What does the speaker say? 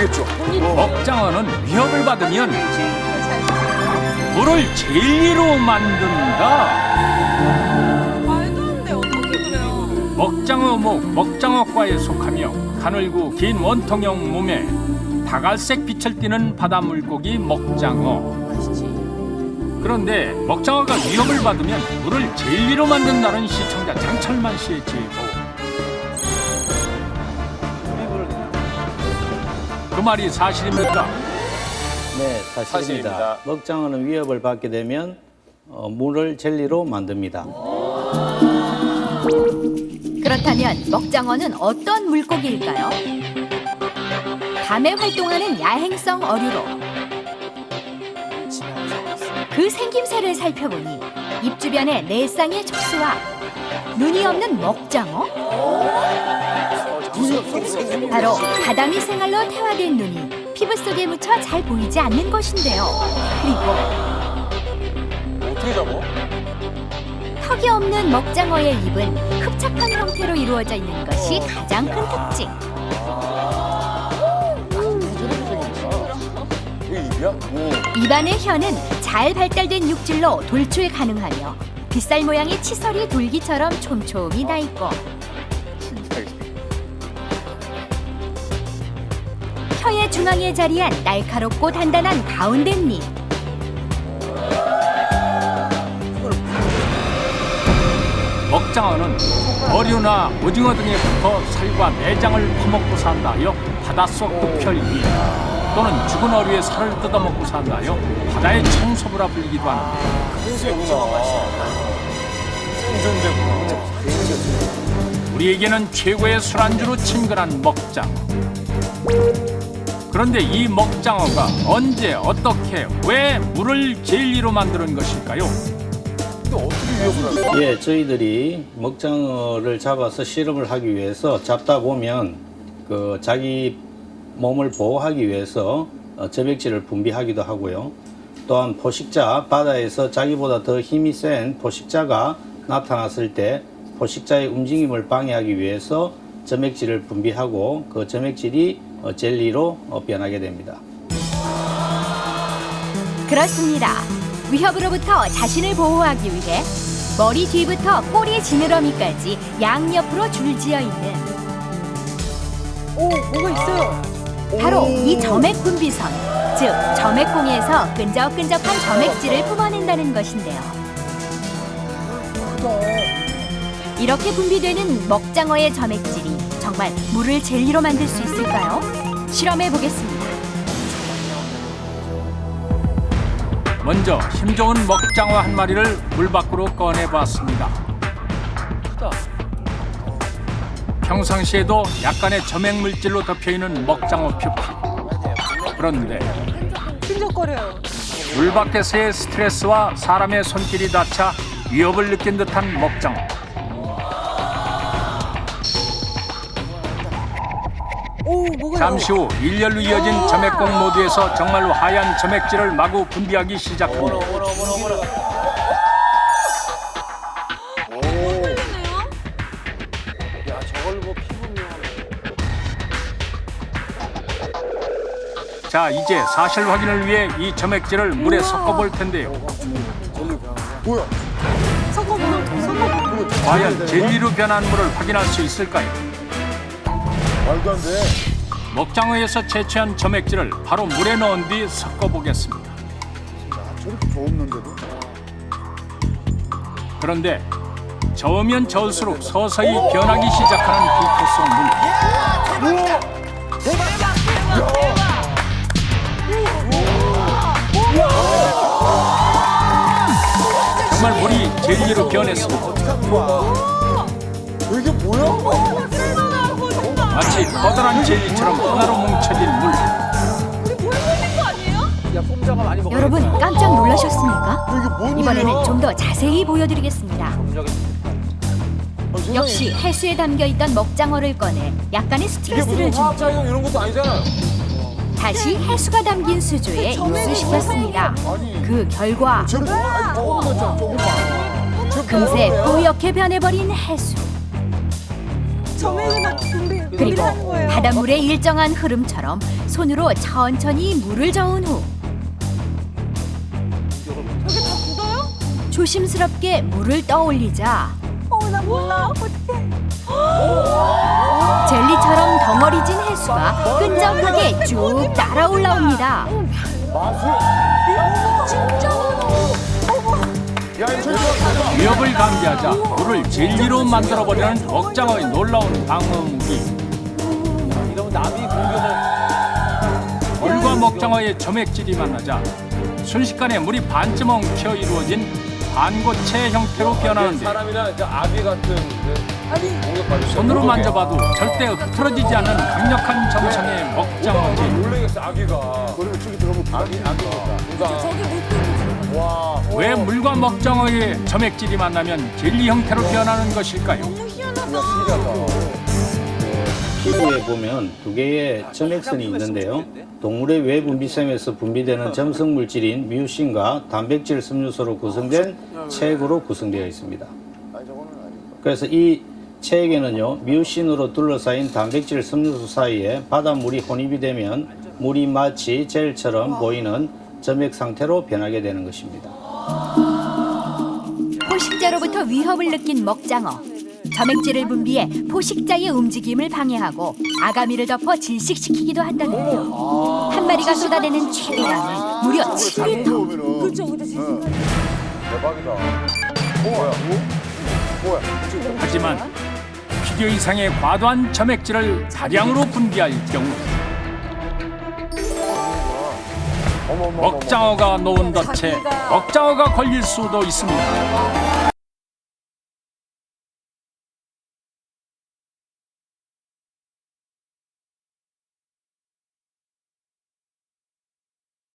모르겠죠. 먹장어는 위협을 받으면 물을 젤리로 만든다. 말도 안 돼. 어떻게 그래요? 먹장어 목 먹장어과에 속하며 가늘고 긴 원통형 몸에 다갈색 빛을 띠는 바다 물고기 먹장어. 그런데 먹장어가 위협을 받으면 물을 젤리로 만든다는 시청자 장철만 씨의 제보. 그 말이 사실입니까? 네, 사실입니다. 사실입니다. 먹장어는 위협을 받게 되면 어, 물을 젤리로 만듭니다. 그렇다면 먹장어는 어떤 물고기일까요? 밤에 활동하는 야행성 어류로 그 생김새를 살펴보니 입 주변에 네 쌍의 촉수와 눈이 없는 먹장어? 바로 바다미 생활로 태화된 눈이 피부 속에 묻혀 잘 보이지 않는 것인데요. 그리고 어떻게 잡아? 턱이 없는 먹장어의 입은 흡착한 형태로 이루어져 있는 것이 가장 큰 특징. 이게 입이야? 오. 입안의 혀는 잘 발달된 육질로 돌출 가능하며 빗살 모양의 치설이 돌기처럼 촘촘히 나 있고 혀의 중앙에 자리한 날카롭고 단단한 가운데 잎. 먹장어는 어류나 오징어 등에 붙어 살과 내장을 퍼먹고 산다하여 바닷속 흡혈 위 또는 죽은 어류의 살을 뜯어먹고 산다하여 바다의 청소부라 불리기도 하는데. 우리에게는 최고의 술안주로 친근한 먹장어 그런데 이 먹장어가 언제 어떻게 왜 물을 젤리로 만드는 것일까요? 예, 저희들이 먹장어를 잡아서 실험을 하기 위해서 잡다 보면 그 자기 몸을 보호하기 위해서 어, 점액질을 분비하기도 하고요. 또한 포식자 바다에서 자기보다 더 힘이 센 포식자가 나타났을 때 포식자의 움직임을 방해하기 위해서 점액질을 분비하고 그 점액질이 어, 젤리로 어, 변하게 됩니다. 그렇습니다. 위협으로부터 자신을 보호하기 위해 머리 뒤부터 꼬리 지느러미까지 양옆으로 줄지어 있는 오, 뭐가 있어요. 바로 이 점액 분비선, 즉 점액콩에서 끈적끈적한 점액질을 뿜어낸다는 것인데요. 이렇게 분비되는 먹장어의 점액질이 정말 물을 젤리로 만들 수 있을까요? 실험해 보겠습니다. 먼저 힘 좋은 먹장어 한 마리를 물 밖으로 꺼내봤습니다. 평상시에도 약간의 점액 물질로 덮여 있는 먹장어 표피. 그런데 끈적거려요. 물 밖에서의 스트레스와 사람의 손길이 닿자 위협을 느낀 듯한 먹장어. 잠시 후 일렬로 이어진 점액공 모드에서 정말로 하얀 점액질을 마구 분비하기 시작합니다. 야, 저걸 뭐 피부며. 자, 이제 사실 확인을 위해 이 점액질을 물에 섞어 볼 텐데요. 뭐야? 섞어보면 섞어보면 과연 젤리로 변한 물을 확인할 수 있을까요? 말도 안 돼. 먹장어에서 채취한 점액질을 바로 물에 넣은 뒤 섞어보겠습니다. 저렇게 좋았는데도. 그런데 저으면 저을수록 서서히 변하기 시작하는 불토성 물. 정말 물이 젤리로 변했습니다. 이게 뭐야? 마치 커다란 젤리처럼 하나로 뭉쳐진 물. 여러분 깜짝 놀라셨습니까? 이번에는? 좀 더 자세히 보여드리겠습니다. 아, 세상에. 역시 해수에 담겨 있던 먹장어를 꺼내 약간의 스트레스를 준뒤 화학작용 이런 것도 아니잖아요. 다시 해수가 담긴 수조에 입수시켰습니다. 그 결과 쟤 뭐? 아니, 금세? 뽀얗게 변해버린 해수. 그리고 하는 거예요. 바닷물의 일정한 흐름처럼 손으로 천천히 물을 저은 후 저게 다 묻어요? 조심스럽게 물을 떠올리자 어나 몰라. 어떡해. 젤리처럼 덩어리진 해수가 끈적하게 쭉 따라 올라옵니다. 야, 이거 저기 위협을 감지하자 물을 젤리로 만들어버리는 먹장어의 놀라운 방어 무기. 이러면 남이 공격을. 물과 먹장어의 점액질이 만나자 순식간에 물이 반쯤 엉켜 이루어진 반고체 형태로 변하는데 사람이나 그 아비 같은 손으로. 만져봐도 절대 흐트러지지 않는 강력한 정성의 어, 먹장어지. 놀래겠어, 아기가. 그러면 저기 들어가면 아기, 아기니까. 그러니까. 저기 물고 와. 왜 물과 먹장어의 점액질이 만나면 젤리 형태로 변하는 것일까요? 너무 희한하다. 신기하다. 피부에 보면 두 개의 점액선이 있는데요. 동물의 외분비샘에서 분비되는 점성 물질인 뮤신과 단백질 섬유소로 구성된 체액으로 구성되어 있습니다. 그래서 이 체액에는요, 뮤신으로 둘러싸인 단백질 섬유소 사이에 바닷물이 혼입이 되면 물이 마치 젤처럼 보이는 점액 상태로 변하게 되는 것입니다. 포식자로부터 위협을 느낀 먹장어. 점액질을 분비해 포식자의 움직임을 방해하고 아가미를 덮어 질식시키기도 한다는데요. 한 마리가 쏟아내는 최대량은 무려 7리터. 그렇죠. 근데 진짜 대박이다. 뭐야? 뭐야? 하지만 필요 이상의 과도한 점액질을 다량으로 분비할 경우 먹장어가 놓은 덫에 먹장어가 걸릴 수도 있습니다.